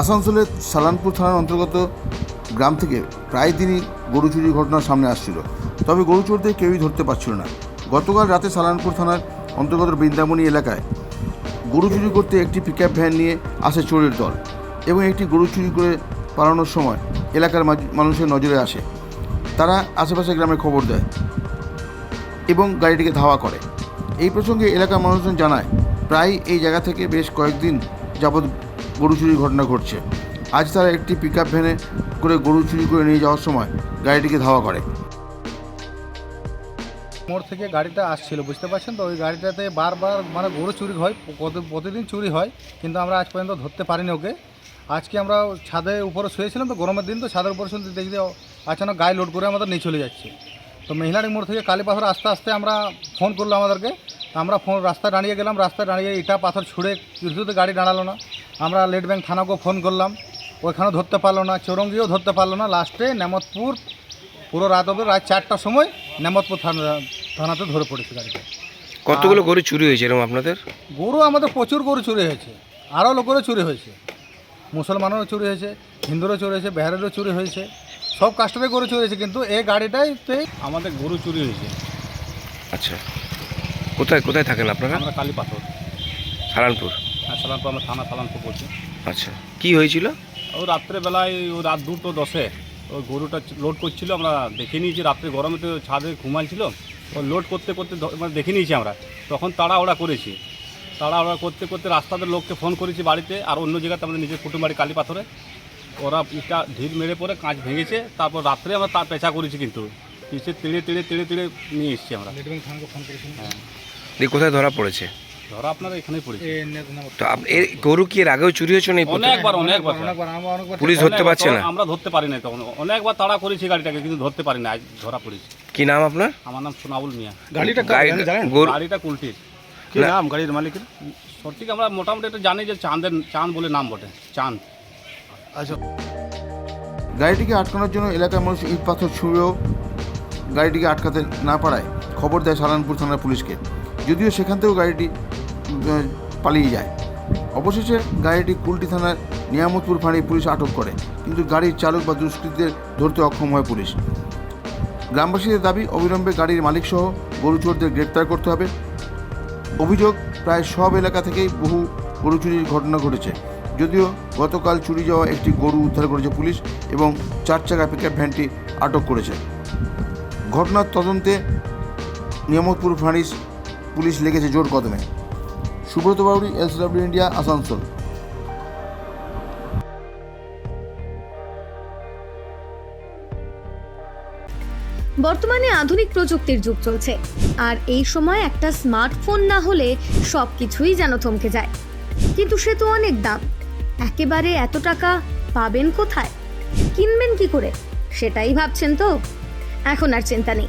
আসানসোলের সালানপুর থানার অন্তর্গত গ্রাম থেকে প্রায় দিনই গরু চুরির ঘটনা সামনে আসছিল। তবে গরু চোরদের কেউই ধরতে পারছিল না। গতকাল রাতে সালানপুর থানার অন্তর্গত বৃন্দাবনী এলাকায় গরু চুরি করতে একটি পিকআপ ভ্যান নিয়ে আসে চোরের দল এবং একটি গরু চুরি করে পালানোর সময় এলাকার মানুষের নজরে আসে। তারা আশেপাশে গ্রামে খবর দেয় এবং গাড়িটিকে ধাওয়া করে। এই প্রসঙ্গে এলাকার মানুষজন জানায়, প্রায় এই জায়গা থেকে বেশ কয়েকদিন যাবৎ গরু চুরির ঘটনা ঘটছে। আজ তারা একটি পিক আপ ভ্যানে করে গরু চুরি করে নিয়ে যাওয়ার সময় গাড়িটিকে ধাওয়া করে। মোড় থেকে গাড়িটা আসছিল, বুঝতে পারছেন তো? ওই গাড়িটাতে বারবার মানে গরু চুরি হয়, প্রতি- প্রতিদিন চুরি হয়, কিন্তু আমরা আজ পর্যন্ত ধরতে পারিনি ওকে। আজকে আমরা ছাদে উপরে শুয়েছিলাম তো, গরমের দিন তো, ছাদের উপরে শুনতে দেখি আচানক গায়ে লোড করে আমাদের নিয়ে চলে যাচ্ছে। তো মহিলারি মোড় থেকে কালী পাথর আস্তে আস্তে আমরা ফোন করল আমাদেরকে। আমরা ফোন রাস্তায় দাঁড়িয়ে গেলাম, রাস্তায় দাঁড়িয়ে ইটা পাথর ছুঁড়ে কিছুতে গাড়ি দাঁড়াল না। আমরা লেট ব্যাংক থানাকেও ফোন করলাম। ওইখানেও ধরতে পারল না চৌরঙ্গিও ধরতে পারল না। লাস্টে নেমতপুর পুরো রাত অবধি রাত চারটার সময় নেমতপুর থানা থানাতে ধরে পড়েছে গাড়িটা। কতগুলো গরু চুরি হয়েছে এরকম আপনাদের? গরু আমাদের প্রচুর গরু চুরি হয়েছে। আরও লোকেরও চুরি হয়েছে। মুসলমানেরও চুরি হয়েছে হিন্দুরও চুরি হয়েছে বেহারেরও চুরি হয়েছে। সব কাস্টমে গরু চুরি হয়েছে কিন্তু এই গাড়িটাইতে আমাদের গরু চুরি হয়েছে। আচ্ছা। কোথায় কোথায় থাকেন আপনারা? আমরা কালী পাথর সালানপুর হ্যাঁ সালানপুর আমরা থানা সালানপুর করছি আচ্ছা কি হয়েছিল? ও রাত্রেবেলায় ও রাত দুটো দশে ওই গরুটা লোড করছিল আমরা দেখে নিয়েছি রাত্রে গরমে তো ছাদে ঘুমাইছিল ও লোড করতে করতে মানে দেখে নিয়েছি আমরা। তখন তাড়াহুড়া করেছি। তাড়াহুড়া করতে করতে রাস্তাতে লোককে ফোন করেছি বাড়িতে আর অন্য জায়গাতে আমাদের নিজের কুটুম বাড়ি কালী পাথরে। ওরা ইটা ঢিল মেরে পরে কাঁচ ভেঙেছে তারপর রাত্রে আমরা তার পেঁচা করেছি কিন্তু। পিছিয়ে তেড়ে তেড়ে তেড়ে তেড়ে নিয়ে এসেছি আমরা। হ্যাঁ। কোথায় ধরা পড়েছে? ধরা আপনারা এখানেই পড়েছি তো আপ- এর গরু কি এর আগেও চুরি হয়েছে না এই প্রথম? অনেকবার অনেকবার পুলিশ ধরতে পারছে না? আমরা ধরতে পারি না তখন। অনেকবার তাড়া করেছি গাড়িটাকে কিন্তু ধরতে পারি না আজ ধরা পড়েছি। কি নাম আপনার? আমার নাম সোনাবুল মিয়া। গাড়িটা গাড়ি- গরু গাড়িটা কুলটির। কি নাম গাড়ির মালিকের সঠিক আমরা মোটামুটি একটু জানি যে চাঁদের চাঁদ বলে নাম বটে। চাঁদ। আচ্ছা। গাড়িটিকে আটকানোর জন্য এলাকার মানুষ ইট পাথর ছুঁড়েও গাড়িটিকে আটকাতে না পারায় খবর দেয় সালানপুর থানার পুলিশকে। যদিও সেখান থেকেও গাড়িটি পালিয়ে যায়। অবশেষে গাড়িটি কুলটি থানার নিয়ামতপুর ফাঁড়ি পুলিশ আটক করে, কিন্তু গাড়ির চালক বা দুষ্কৃতীদের ধরতে অক্ষম হয় পুলিশ। গ্রামবাসীদের দাবি, অবিলম্বে গাড়ির মালিকসহ গরু চোরদের গ্রেপ্তার করতে হবে। অভিযোগ, প্রায় সব এলাকা থেকেই বহু গরু চুরির ঘটনা ঘটেছে। যদিও গতকাল চুরি যাওয়া একটি গরু উদ্ধার করেছে পুলিশ এবং চার চাকা পিকআপ ভ্যানটি আটক করেছে। ঘটনার তদন্তে নিয়ামতপুর ফাঁড়ির পুলিশ লেগেছে জোর কদমে। Subrata Bauri LCW India, Asansol. বর্তমানে আধুনিক প্রযুক্তির যুগ চলছে। আর এই সময় একটা স্মার্টফোন না হলে সব কিছুই যেন থমকে যায়। কিন্তু সে তো অনেক দাম। একেবারে এত টাকা পাবেন কোথায়? কিনবেন কি করে? সেটাই ভাবছেন তো? এখন আর চিন্তা নেই।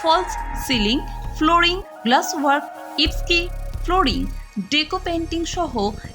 false ceiling flooring glass work ইপস্কি flooring deco painting সহ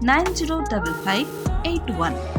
905581.